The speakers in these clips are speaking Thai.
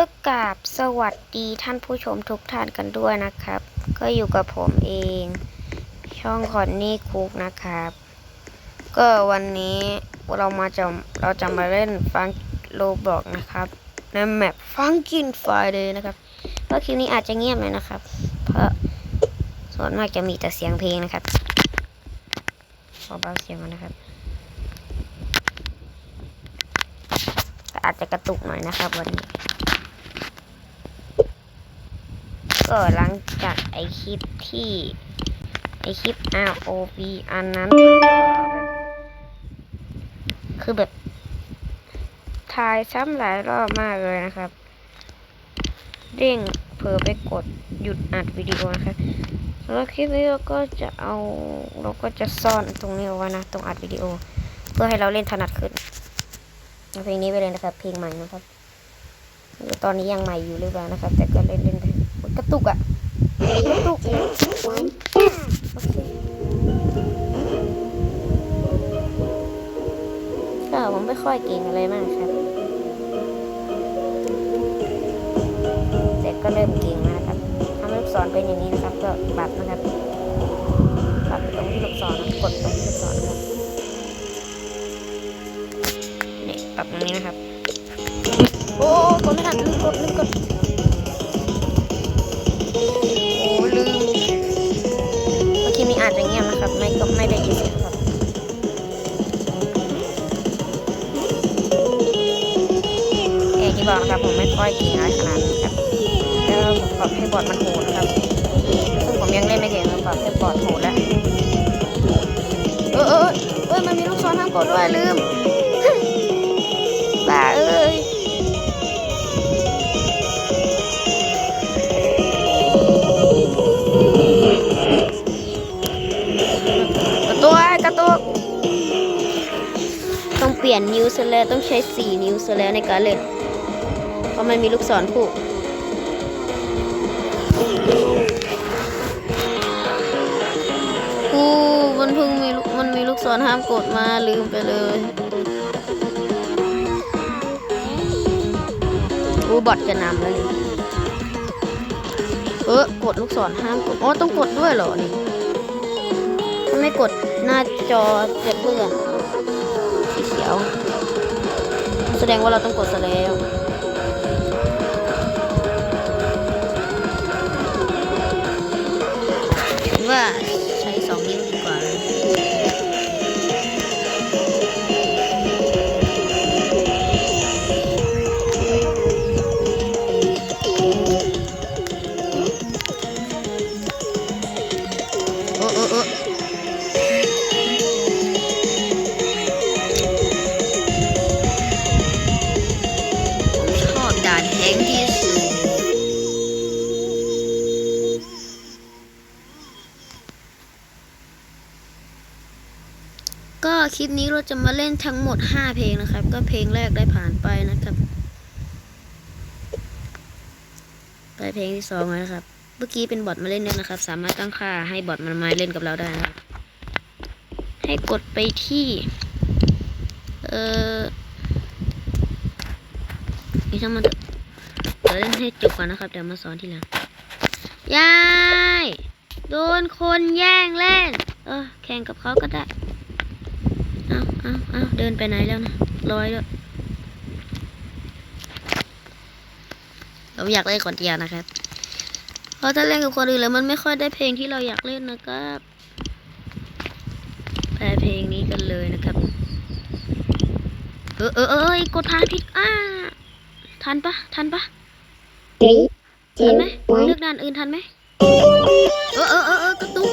ก็กราบสวัสดีท่านผู้ชมทุกท่านกันด้วยนะครับ ก็อยู่กับผมเอง ช่องคอนนี่คุกนะครับ ก็วันนี้เรามาจะเราจะมาเล่นฟังโลบอกนะครับ ในแมปฟังกินไฟเดย์นะครับเพราะคลิปนี้อาจจะเงียบหน่อยนะครับ เพราะส่วนมากจะมีแต่เสียงเพลงนะครับขอเบาเสียงนะครับอาจจะกระตุกหน่อยนะครับวันนี้ ก็หลังจากไอคลิปที่ไอคลิป ROV อันนั้นคือแบบถ่ายซ้ำหลายรอบมากเลยนะครับ เด้งเผลอไปกดหยุดอัดวิดีโอนะครับแล้วคลิปนี้เราก็จะเอาเราก็จะซ่อนตรงนี้เอาไว้นะ ตรงอัดวิดีโอ เพื่อให้เราเล่นถนัดขึ้นเพลงนี้ไปเลยนะครับ เพลงใหม่นะครับตอนนี้ยังใหม่อยู่หรือเปล่านะครับ แต่ก็เล่นเล่น กระตุกอะกระตุกโอเคก็ผมไม่ค่อยเก่งอะไรมากครับ แต่ก็เริ่มเก่งแล้วครับทำให้ลูกศรเป็นอย่างนี้นะครับ ก็ปรับนะครับปรับตรงที่ลูกศรนะกดตรงที่ลูกศรนะครับนี่ปรับตรงนี้นะครับ โอ้กดไม่ทันลืมกดลืมกด บอกครับผมไม่ค่อยเก่งอะไรขนาดนั้นครับแล้วผมปรับให้บอดมันโหดนะครับซึ่งผมยังเล่นไม่เก่งครับปรับให้บอดโหดแล้วเออเออเออมันมีลูกศรห้ามกดด้วยลืมบ้าเอ้ยกระตุกไอ้กระตุกต้องเปลี่ยนนิ้วซะแล้วต้องใช้สี่นิ้วซะแล้วในการเล่น เพราะมันมีลูกศรคู่กูมันเพิ่งมีลูกมันมีลูกศรห้ามกดมาลืมไปเลยกูบอทจะนำแล้วนี่เออกดลูกศรห้ามกด อ๋อ ต้องกดด้วยเหรอนี่ถ้าไม่กดหน้าจอจะเปื้อนสีเขียว แสดงว่าเราต้องกดซะแล้ว ผมชอบด่านแทงที่สุดก็คลิปนี้เราจะมาเล่นทั้งหมด 5 เพลงนะครับ ก็เพลงแรกได้ผ่านไปนะครับ ไปเพลงที่สองแล้วนะครับ เมื่อกี้เป็นบอทมาเล่นด้วยนะครับ สามารถตั้งค่าให้บอทมันมาเล่นกับเราได้นะครับ ให้กดไปที่ เออนี่ช่างมันเถอะเล่นให้จบก่อนนะครับ เดี๋ยวมาสอนทีหลังยายโดนคนแย่งเล่น เออ แข่งกับเขาก็ได้ เอาเอาเอาเดินไปไหนแล้วนะร้อยแล้วผมอยากเล่นคนเดียวนะครับ ราะถ้าเล่นกับคนอื่นแล้วมันไม่ค่อยได้เพลงที่เราอยากเล่นนะครับแปลเพลงนี้กันเลยนะครับ เออเออเออกดผ่านผิดอ้าทันปะทันปะทันไหมเลือกด่านอื่นทันไหมเออเออเออกระตุก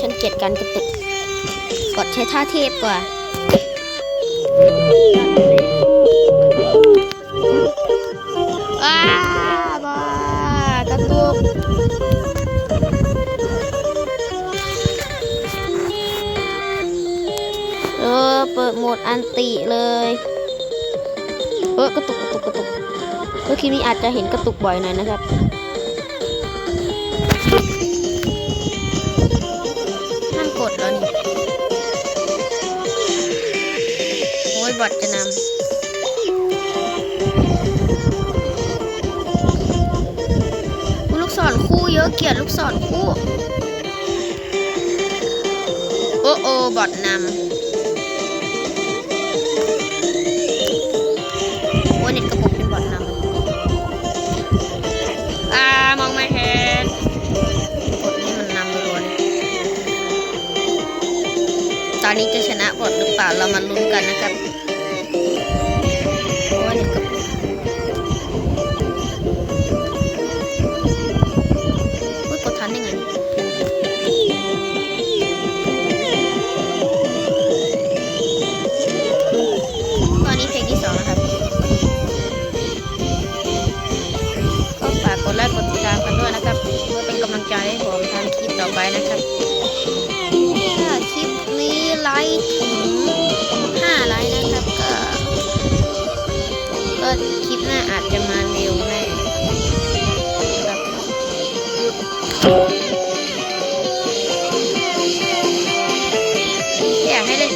ฉันเกลียดการกระตุก กดใช้ท่าเทพกว่าอ้า เออ เปิดโหมดอันติเลย เออกระตุกกระตุกกระตุกเมื่อคลิปนี้อาจจะเห็นกระตุกบ่อยหน่อยนะครับห้ามกดแล้วนี่ โอ๊ยบอทจะนำ ยอะเกลียดลูกศรคู่ โอ้โอบอทนำโอเน็ตกระปุกเป็นบอทนำอ่ามองไม่เห็นบอทนี่มันนำรัวๆเลยตอนนี้จะชนะบอทหรือเปล่าเรามาลุ้นกันนะครับ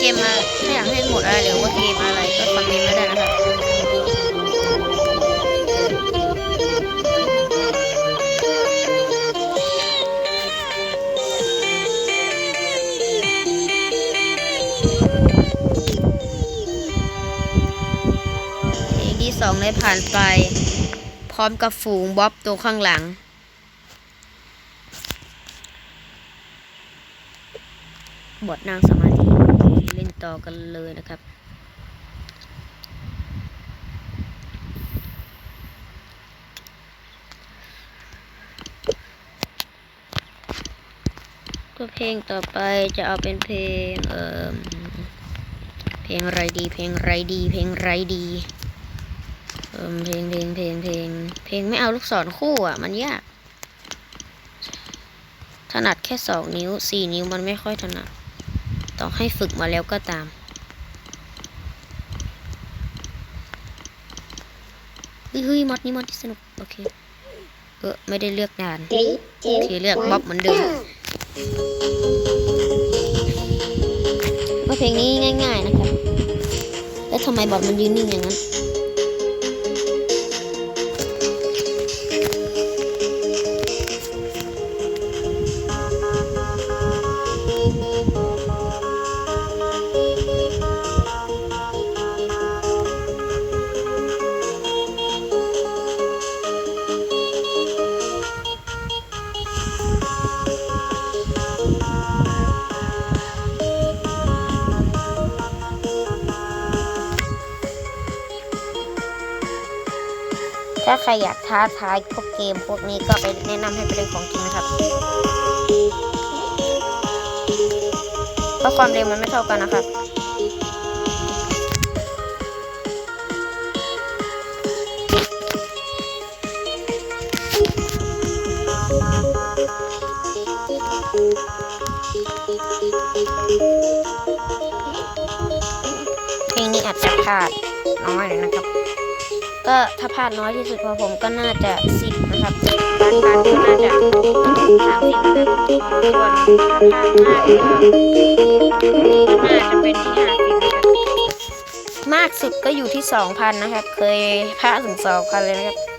กให้เกมมาถ้าอยากให้เล่นโหมดอะไรหรือว่าเกมอะไรก็คอมเมนต์มาได้นะครับที่สองได้ผ่านไป พร้อมกับฝูงบ๊อบตัวข้างหลังบทนางสมาธิ ต่อกันเลยนะครับ ก็เพลงต่อไปจะเอาเป็นเพลง เอ่อ เพลงอะไรดี เพลงอะไรดี เพลงอะไรดี เอิ่มเพลงเพลงเพลงเพลง เพลงไม่เอาลูกศรคู่อะ มันยาก ถนัดแค่สองนิ้วสี่นิ้วมันไม่ค่อยถนัด ต้อให้ฝึกมาแล้วก็ตาม เฮ้ยมอดนี้มอดที่สนุก โอเค เออ ไม่ได้เลือกนานโอเคเลือกบ๊อบเหมือนเดิมเพลงนี้ง่าย ๆ นะครับ แล้วทำไมบอดมันยืนนิ่งอย่างนั้น ถ้าใครอยากท้าทายพวกเกมพวกนี้ก็ไปแนะนำให้ไปเล่นของจริงนะครับ เพราะความเร็วมันไม่เท่ากันนะครับเพลงนี้อาจจะพลาดน้อยเลยนะครับ ก็ถ้าพลาดน้อยที่สุดของผมก็น่าจะสิบนะครับการกาดก็น่าจะสามสิบนะครับส่วนถ้าพลาดมากก็น่าจะเป็นที่ห้าสิบนะครับมากสุดก็อยู่ที่สองพันนะครับ เคยพลาดถึงสองพันเลยนะครับ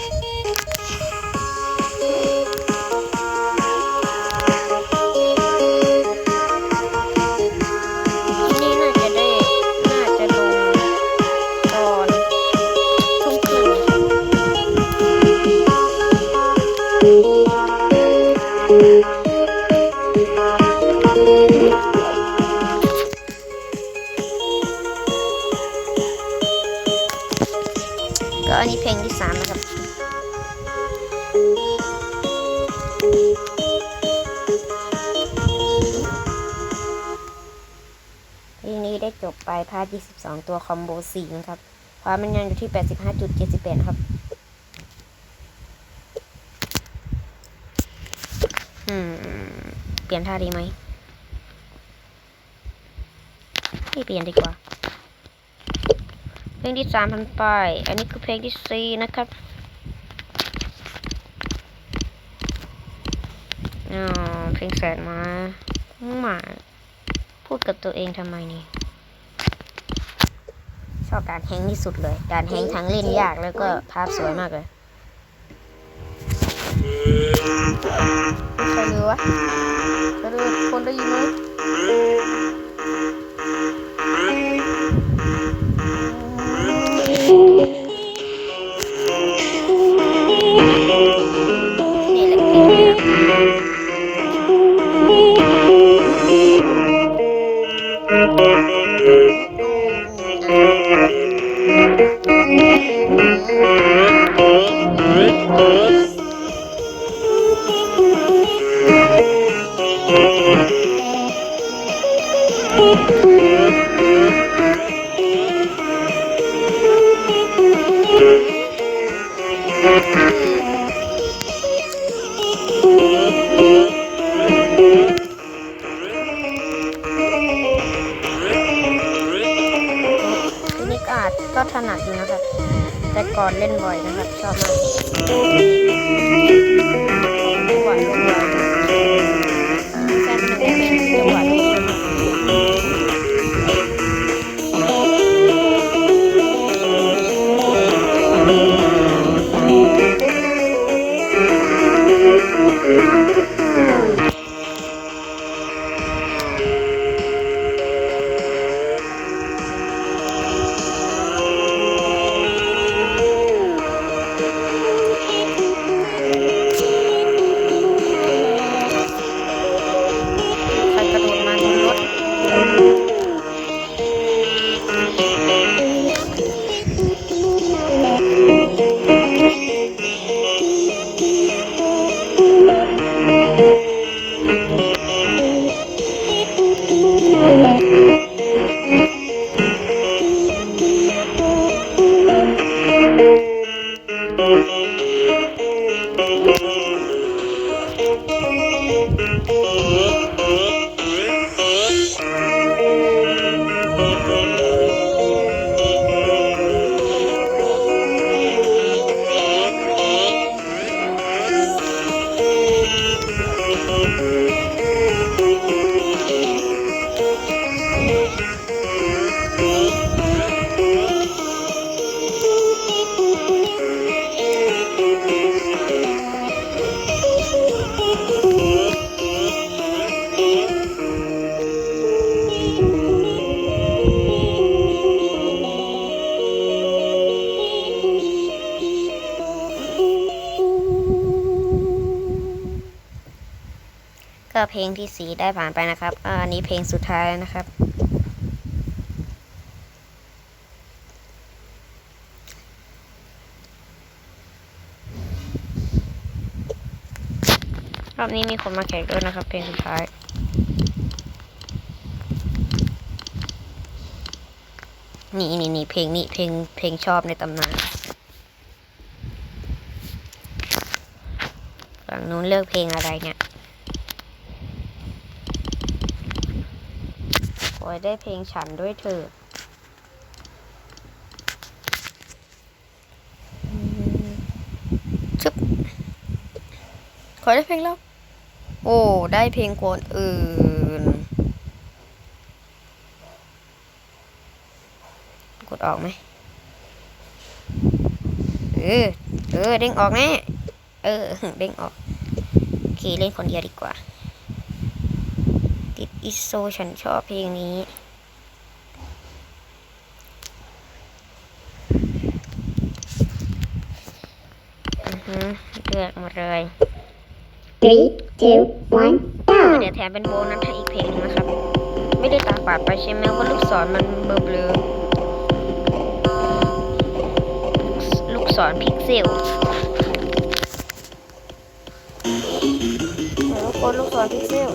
ก็อันนี้เพลงที่สามนะครับเพลงนี้ได้จบไปพาร์ท22 ตัวคอมโบ4นะครับความมันยังอยู่ที่ 85.78นะครับ อืม เปลี่ยนท่าดีไหมไม่เปลี่ยนดีกว่า ลงที่สามพันไป อันนี้คือเพลงที่สี่นะครับอเพลงแสนมาหมาพูดกับตัวเองทำไมนี่ ชอบด่านแฮงที่สุดเลยด่านแฮงทั้งเล่นยากแล้วก็ภาพสวยมากเลยใครรู้วะใครรู้คนได้ยินไหม งที่สีได้ผ่านไปนะครับอ่าอันนี้เพลงสุดท้ายนะครับ รอบนี้มีคนมาแข่งด้วยนะครับ เพลงสุดท้ายนี่นี่นี่เพลงนี้เพลงเพลงชอบในตำนานฝั่งนู้นเลือกเพลงอะไรเนี่ย ขอได้เพลงฉันด้วยเถิดอืมชึบขอได้เพลงแล้ว โอ้ ได้เพลงคนอื่น กดออกไหมเออ เออ เด้งออกแน่ เออ เด้งออก โอเค เล่นคนเดียวดีกว่า ติดอิโซฉันชอบเพลงนี้ อือฮึเลือกมาเลย Three, two, one, เดี๋ยว go! แถมเป็นโบนัสให้อีกเพลงหนึงนะครับ ไม่ได้ตาฝาดไปใช่ไหมว่าลูกศรมันเบลอๆลูกศรพิกเซลโอ้โหลูกศรพิกเซล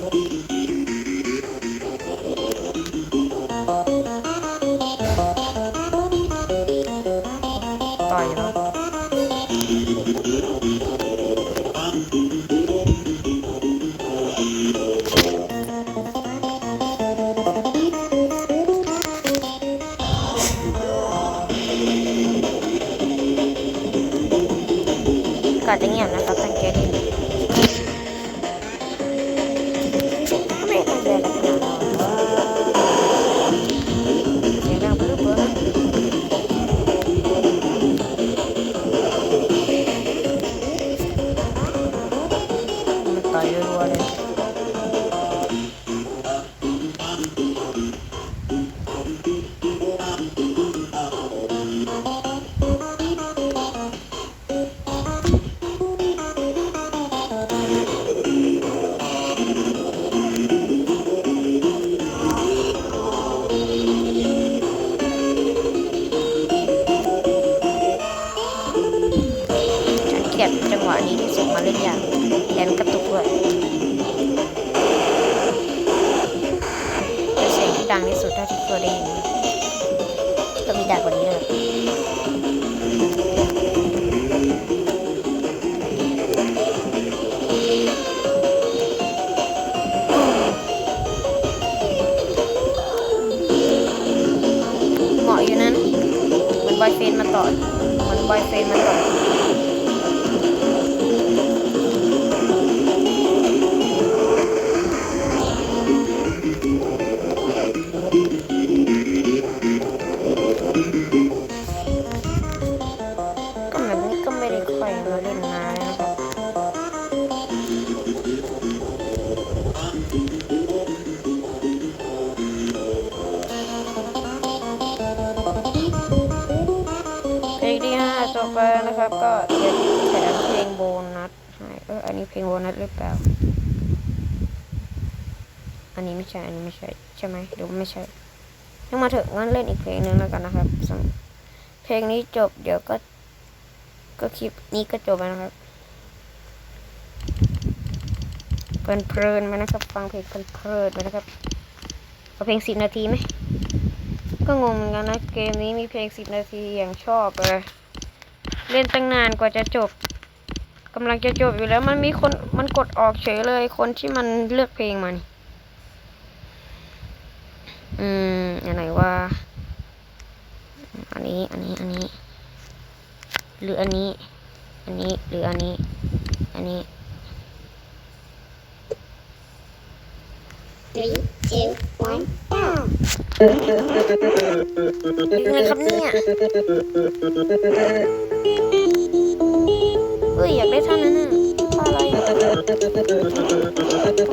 จังหวะนี้ที่สุดมาเล่นยากแขนกระตุกด้วยเป็นเสียงที่ดังที่สุดเท่าที่เคยได้ยินก็มีดังกว่านี้เลยเหมาะอยู่นั้นเหมือนบอยเฟนมาต่อเหมือนบอยเฟนมาต่อ ใช่ไหมหรือว่าไม่ใช่ยังมาเถอะงั้นเล่นอีกเพลงหนึ่งแล้วกันนะครับ เพลงนี้จบเดี๋ยวก็ ก็คลิปนี้ก็จบแล้วนะครับเพลินๆไปนะครับ ฟังเพลงเพลินๆไปนะครับเอาเพลงสิบนาทีไหมก็งงเหมือนกันนะเกมนี้มีเพลงสิบนาทีอย่างชอบเลยเล่นตั้งนานกว่าจะจบกำลังจะจบอยู่แล้วมันมีคนมันกดออกเฉยเลยคนที่มันเลือกเพลงมัน อืมอันไหนว่า อันนี้ อันนี้ อันนี้ หรืออันนี้ อันนี้ หรืออันนี้ อันนี้ Three, two, one, go. ยังไงครับเนี่ยเฮ้ย อยากได้ท่านั้นน่ะท่าอะไร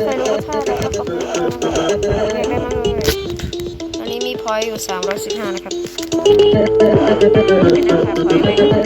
ใครรู้ว่าท่าอะไรก็บอกมานะครับอยากได้มากเลยอันนี้มี พอยต์อยู่315นะครับเป็นนะคะพอยต์ไป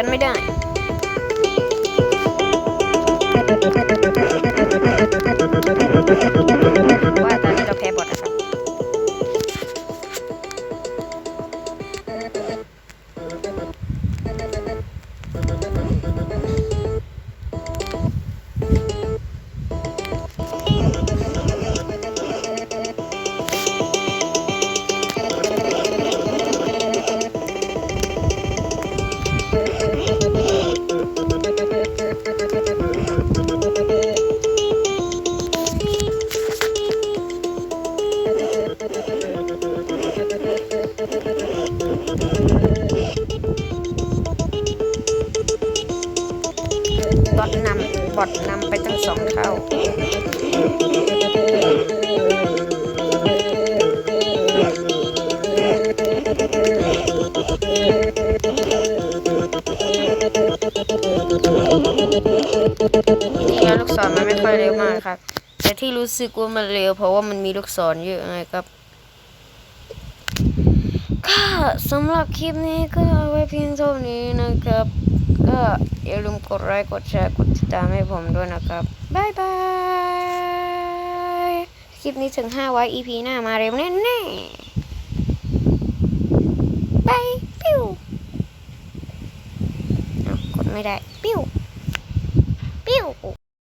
ฉันไม่ได้ ที่ลูกศรมันไม่ค่อยเร็วมากครับ แต่ที่รู้สึกว่ามันเร็ว เพราะว่ามันมีลูกศรเยอะไงครับก็สำหรับคลิปนี้ก็เอาไว้เพียงเท่านี้นะครับ ก็อย่าลืมกดไลค์กดแชร์กดติดตามให้ผมด้วยนะครับบายบายคลิปนี้ถึง5ไว้ EP หน้ามาเร็วแน่ๆ ไปปิ้วเอากดไม่ได้ปิ้วปิ้ว